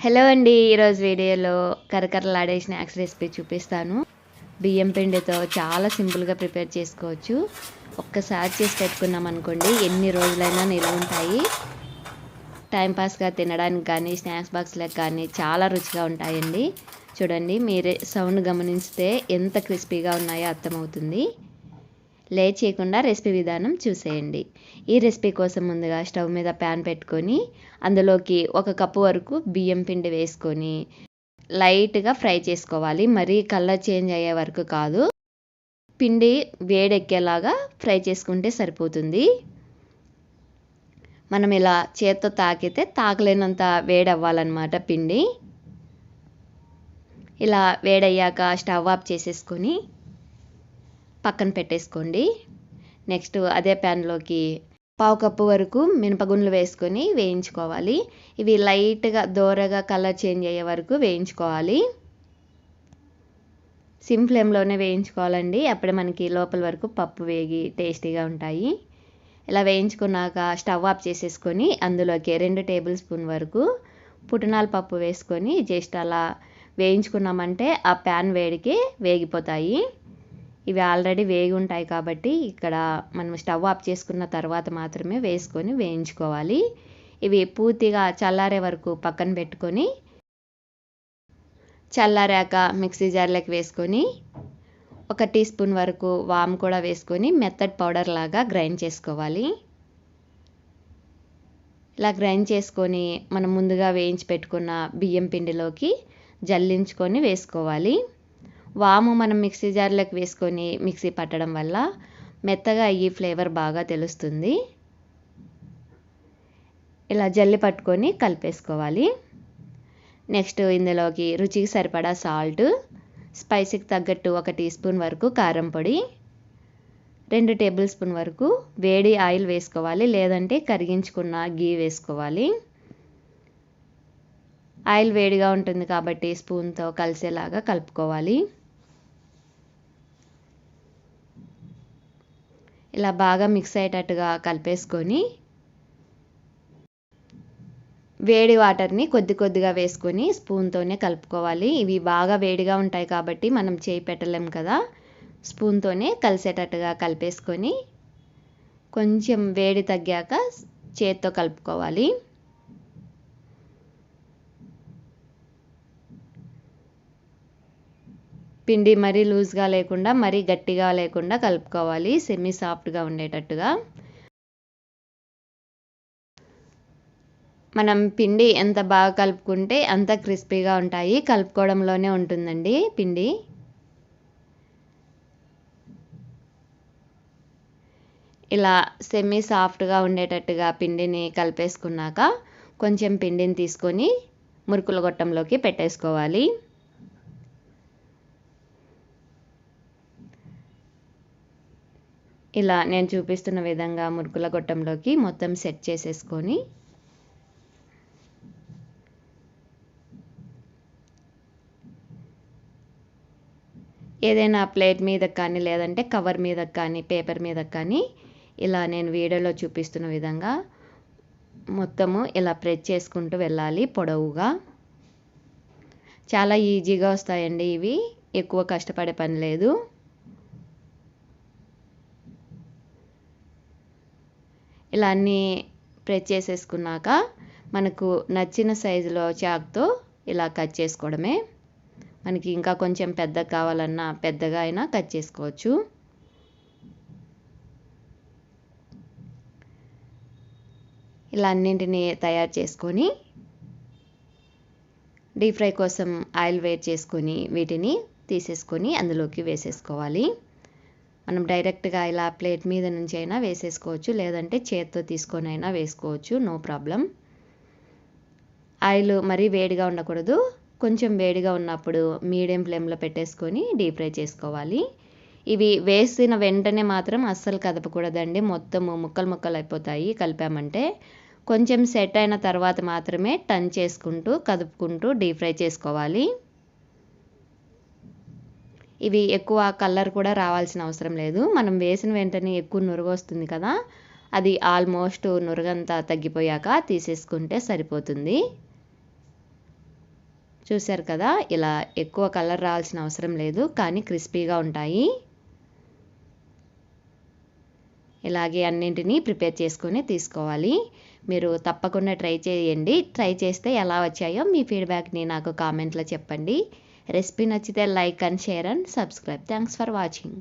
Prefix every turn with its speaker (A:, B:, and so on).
A: Hello అండి ఈరోజు వీడియోలో కరకరలాడే స్నాక్స్ రెసిపీ చూపిస్తాను. బియ్యం పిండితో చాలా సింపుల్గా ప్రిపేర్ చేసుకోవచ్చు. ఒక్కసారి చేసి పెట్టుకున్నాం అనుకోండి ఎన్ని రోజులైనా నిల్వ ఉంటాయి. టైంపాస్గా తినడానికి కానీ స్నాక్స్ బాక్స్లకు కానీ చాలా రుచిగా ఉంటాయండి. చూడండి మీరే సౌండ్ గమనిస్తే ఎంత క్రిస్పీగా ఉన్నాయో అర్థమవుతుంది. లే చేయకుండా రెసిపీ విధానం చూసేయండి. ఈ రెసిపీ కోసం ముందుగా స్టవ్ మీద ప్యాన్ పెట్టుకొని అందులోకి ఒక కప్పు వరకు బియ్యం పిండి వేసుకొని లైట్గా ఫ్రై చేసుకోవాలి. మరీ కలర్ చేంజ్ అయ్యే వరకు కాదు. పిండి వేడెక్కేలాగా ఫ్రై చేసుకుంటే సరిపోతుంది. మనం ఇలా చేత్తో తాకితే తాకలేనంత వేడవ్వాలన్నమాట పిండి. ఇలా వేడయ్యాక స్టవ్ ఆఫ్ చేసేసుకొని పక్కన పెట్టేసుకోండి. నెక్స్ట్ అదే ప్యాన్లోకి పావు కప్పు వరకు మినపగుండ్లు వేసుకొని వేయించుకోవాలి. ఇవి లైట్గా దోరగా కలర్ చేంజ్ అయ్యే వరకు వేయించుకోవాలి. సిమ్ ఫ్లేమ్లోనే వేయించుకోవాలండి. అప్పుడే మనకి లోపల వరకు పప్పు వేగి టేస్టీగా ఉంటాయి. ఇలా వేయించుకున్నాక స్టవ్ ఆఫ్ చేసేసుకొని అందులోకి రెండు టేబుల్ స్పూన్ వరకు పుట్నాల పప్పు వేసుకొని జస్ట్ అలా వేయించుకున్నామంటే ఆ ప్యాన్ వేడికి వేగిపోతాయి. ఇవి ఆల్రెడీ వేగి ఉంటాయి కాబట్టి ఇక్కడ మనం స్టవ్ ఆఫ్ చేసుకున్న తర్వాత మాత్రమే వేసుకొని వేయించుకోవాలి. ఇవి పూర్తిగా చల్లారే వరకు పక్కన పెట్టుకొని చల్లారాక మిక్సీ జార్లోకి వేసుకొని ఒక టీ స్పూన్ వరకు వామ్ కూడా వేసుకొని మెత్తడ్ పౌడర్ లాగా గ్రైండ్ చేసుకోవాలి. ఇలా గ్రైండ్ చేసుకొని మనం ముందుగా వేయించి పెట్టుకున్న బియ్యం పిండిలోకి జల్లించుకొని వేసుకోవాలి. వాము మనం మిక్సీ జార్లోకి వేసుకొని మిక్సీ పట్టడం వల్ల మెత్తగా అయ్యి ఫ్లేవర్ బాగా తెలుస్తుంది. ఇలా జల్లి పట్టుకొని కలిపేసుకోవాలి. నెక్స్ట్ ఇందులోకి రుచికి సరిపడా సాల్ట్ స్పైసీకి తగ్గట్టు ఒక టీ స్పూన్ వరకు కారం పొడి రెండు టేబుల్ స్పూన్ వరకు వేడి ఆయిల్ వేసుకోవాలి లేదంటే కరిగించుకున్న గీ వేసుకోవాలి. ఆయిల్ వేడిగా ఉంటుంది కాబట్టి స్పూన్తో కలిసేలాగా కలుపుకోవాలి. ఇలా బాగా మిక్స్ అయ్యేటట్టుగా కలిపేసుకొని వేడి వాటర్ని కొద్ది కొద్దిగా వేసుకొని స్పూన్తోనే కలుపుకోవాలి. ఇవి బాగా వేడిగా ఉంటాయి కాబట్టి మనం చేయి పెట్టలేం కదా. స్పూన్తోనే కలిసేటట్టుగా కలిపేసుకొని కొంచెం వేడి తగ్గాక చేత్తో కలుపుకోవాలి. పిండి మరీ లూజ్గా లేకుండా మరీ గట్టిగా లేకుండా కలుపుకోవాలి. సెమీ సాఫ్ట్గా ఉండేటట్టుగా. మనం పిండి ఎంత బాగా కలుపుకుంటే అంత క్రిస్పీగా ఉంటాయి. కలుపుకోవడంలోనే ఉంటుందండి పిండి. ఇలా సెమీ సాఫ్ట్గా ఉండేటట్టుగా పిండిని కలిపేసుకున్నాక కొంచెం పిండిని తీసుకొని మురుకుల గొట్టంలోకి పెట్టేసుకోవాలి. ఇలా నేను చూపిస్తున్న విధంగా మురుకుల గొట్టంలోకి మొత్తం సెట్ చేసేసుకొని ఏదైనా ప్లేట్ మీద కానీ లేదంటే కవర్ మీద కానీ పేపర్ మీద కానీ ఇలా నేను వీడియోలో చూపిస్తున్న విధంగా మొత్తము ఇలా ప్రెస్ చేసుకుంటూ వెళ్ళాలి పొడవుగా. చాలా ఈజీగా వస్తాయండి ఇవి. ఎక్కువ కష్టపడే పని లేదు. ఇలా అన్నీ ప్రెస్ చేసేసుకున్నాక మనకు నచ్చిన సైజులో చాక్తో ఇలా కట్ చేసుకోవడమే. మనకి ఇంకా కొంచెం పెద్దగా కావాలన్నా పెద్దగా అయినా కట్ చేసుకోవచ్చు. ఇలా అన్నింటినీ తయారు చేసుకొని డీప్ ఫ్రై కోసం ఆయిల్ వేట్ చేసుకొని వీటిని తీసేసుకొని అందులోకి వేసేసుకోవాలి. మనం డైరెక్ట్గా ఇలా ప్లేట్ మీద నుంచి అయినా వేసేసుకోవచ్చు లేదంటే చేత్తో తీసుకొని అయినా వేసుకోవచ్చు నో ప్రాబ్లం. ఆయిల్ మరీ వేడిగా ఉండకూడదు. కొంచెం వేడిగా ఉన్నప్పుడు మీడియం ఫ్లేమ్లో పెట్టేసుకొని డీప్ ఫ్రై చేసుకోవాలి. ఇవి వేసిన వెంటనే మాత్రం అస్సలు కదపకూడదండి. మొత్తము ముక్కలు ముక్కలు అయిపోతాయి కలిపామంటే. కొంచెం సెట్ అయిన తర్వాత మాత్రమే టర్న్ చేసుకుంటూ కదుపుకుంటూ డీప్ ఫ్రై చేసుకోవాలి. ఇవి ఎక్కువ కలర్ కూడా రావాల్సిన అవసరం లేదు. మనం వేసిన వెంటనే ఎక్కువ నురుగు వస్తుంది కదా అది ఆల్మోస్ట్ నురగంతా తగ్గిపోయాక తీసేసుకుంటే సరిపోతుంది. చూశారు కదా ఇలా ఎక్కువ కలర్ రావాల్సిన అవసరం లేదు కానీ క్రిస్పీగా ఉంటాయి. ఇలాగే అన్నింటినీ ప్రిపేర్ చేసుకొని తీసుకోవాలి. మీరు తప్పకుండా ట్రై చేయండి. ట్రై చేస్తే ఎలా వచ్చాయో మీ ఫీడ్బ్యాక్ని నాకు కామెంట్లో చెప్పండి. రెసిపీ నచ్చితే like and share and subscribe. Thanks for watching.